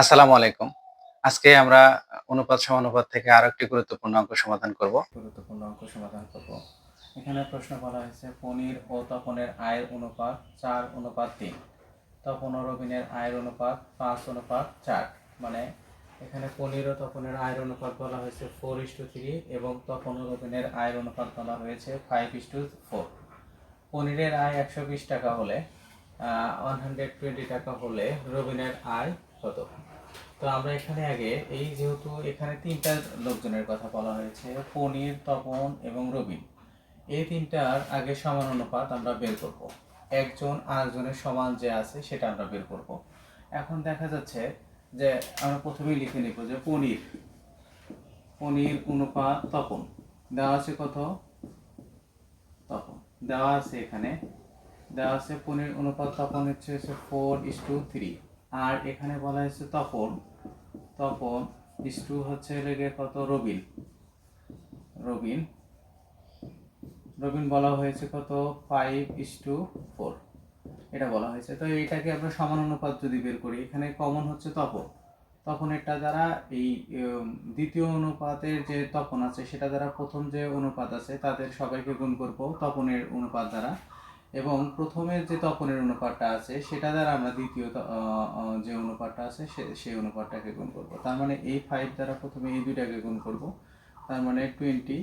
আসসালামু আলাইকুম। আজকে আমরা অনুপাত সমানুপাত থেকে আরও একটি গুরুত্বপূর্ণ অঙ্ক সমাধান করব। গুরুত্বপূর্ণ অঙ্ক সমাধান করব। এখানে প্রশ্ন বলা হয়েছে, পনির ও তপনের আয়ের অনুপাত চার, অনুপাত তিন। তপন ও রবিনের আয়ের অনুপাত পাঁচ, অনুপাত চার। মানে এখানে পনির ও তপনের আয়ের অনুপাত বলা হয়েছে ফোর ইস টু থ্রি এবং তপন ও রবিনের আয়ের অনুপাত বলা হয়েছে ফাইভ ইস টু ফোর পনিরের আয় একশো বিশ টাকা হলে ওয়ান হান্ড্রেড টোয়েন্টি টাকা হলে রবিনের আয় কত? তো আমরা এখানে আগে, এই যেহেতু এখানে তিনটা লোকজনের কথা বলা হয়েছে, পনির, তপন এবং রবিন। এই তিনটার আগে সমান অনুপাত আমরা বের করব। একজন আরেকজনের সমান যে আছে, সেটা আমরা বের করব। এখন দেখা যাচ্ছে যে আমরা প্রথমেই লিখে নিব যে পনির। পনির অনুপাত তপন। দেওয়া আছে কত? তপন। দেওয়া আছে এখানে দেওয়া আছে পনির অনুপাত তপন হচ্ছে হচ্ছে ফোর ইস টু থ্রি আর এখানে বলা হয়েছে তপন। তপন ইস টু হচ্ছে লেগে কত? রবিন। রবিন। রবিন বলা হয়েছে কত? ফাইভ ইস টু ফোর এটা বলা হয়েছে। তো এইটাকে আমরা সমান অনুপাত যদি বের করি, এখানে কমন হচ্ছে তপন। তখন এটা দ্বারা এই দ্বিতীয় অনুপাতের যে তপন আছে, সেটা দ্বারা প্রথম যে অনুপাত আছে, তাদের সবাইকে গুণ করব তপনের অনুপাত দ্বারা। এবং প্রথমের যে তপনের অনুপাতটা আছে, সেটা দ্বারা আমরা দ্বিতীয় যে অনুপাতটা আছে সেই অনুপাতটাকে গুণ করব। তার মানে এই ফাইভ দ্বারা প্রথমে এই দুইটাকে গুণ করব। তার মানে টোয়েন্টি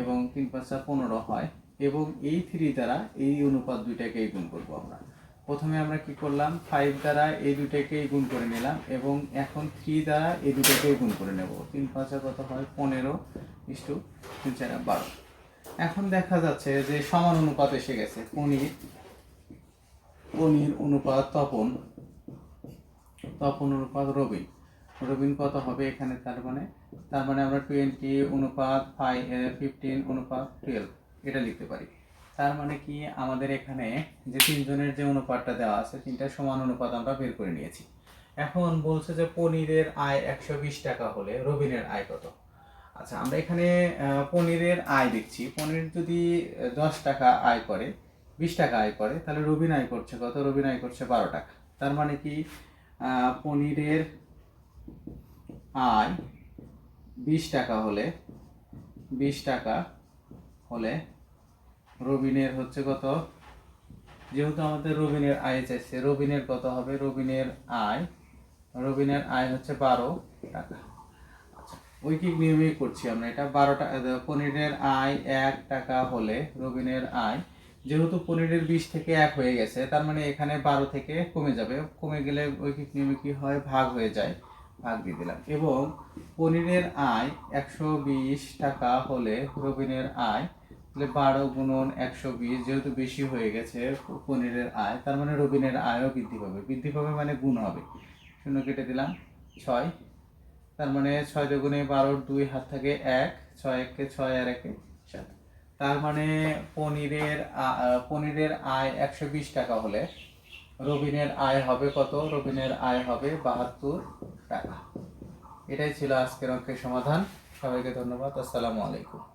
এবং তিন পাঁচটা পনেরো হয় এবং এই থ্রি দ্বারা এই অনুপাত দুইটাকেই গুণ করব আমরা। প্রথমে আমরা কি করলাম? ফাইভ দ্বারা এই দুটাকেই গুণ করে নিলাম এবং এখন থ্রি দ্বারা এই দুটাকেই গুণ করে নেব। তিন পাঁচা কত হয়? পনেরো ইস্টু তিন চার বারো। এখন দেখা যাচ্ছে যে সমান অনুপাত এসে গেছে। পনির পনির অনুপাত তপন। তপন অনুপাত রবিন। রবিন কত হবে এখানে? তার মানে তার মানে আমরা টোয়েন্টি অনুপাত ফাইভ ফিফটিন অনুপাত টুয়েলভ এটা লিখতে পারি। তার মানে কি? আমাদের এখানে যে তিনজনের যে অনুপাতটা দেওয়া আছে তিনটা সমান অনুপাত আমরা বের করে নিয়েছি। এখন বলছে যে পনিরের আয় একশো বিশ টাকা হলে রবিনের আয় কত? আচ্ছা আমরা এখানে পনিরের আয় দেখছি। পনির যদি দশ টাকা আয় করে, বিশ টাকা আয় করে, তাহলে রবিন আয় করছে কত? রবিন আয় করছে বারো টাকা। তার মানে কি? পনিরের আয় বিশ টাকা হলে, বিশ টাকা হলে রবিনের হচ্ছে কত? যেহেতু আমাদের রবিনের আয় চাইছে, রবিনের কত হবে? রবিনের আয় রবিনের আয় হচ্ছে বারো টাকা। ঐকিক নিয়মেই করছি আমরা? এটা বারো টাকা পনিরের আয় এক টাকা হলে, রবিনের আয়, যেহেতু পনিরের বিশ থেকে এক হয়ে গেছে, তার মানে এখানে বারো থেকে কমে যাবে। কমে গেলে ঐকিক নিয়মে কি হয়? ভাগ হয়ে যায়। ভাগ দিয়ে দিলাম। এবং পনিরের আয় একশো বিশ টাকা হলে, রবিনের আয় তাহলে বারো গুণন একশো বিশ, যেহেতু বেশি হয়ে গেছে পনিরের আয়, তার মানে রবিনের আয়ও বৃদ্ধি পাবে। বৃদ্ধি পাবে মানে গুণ হবে। শূন্য কেটে দিলাম, ছয়। তার মানে ছয় দুগুণে বারোর দুই হাত থাকে এক, ছয় একে ছয় আর একে তার মানে পনিরের পনিরের আয় একশো বিশ টাকা হলে রবিনের আয় হবে কত? রবিনের আয় হবে বাহাত্তর টাকা। এটাই ছিল আজকের অঙ্কের সমাধান। সবাইকে ধন্যবাদ। আসসালামু আলাইকুম।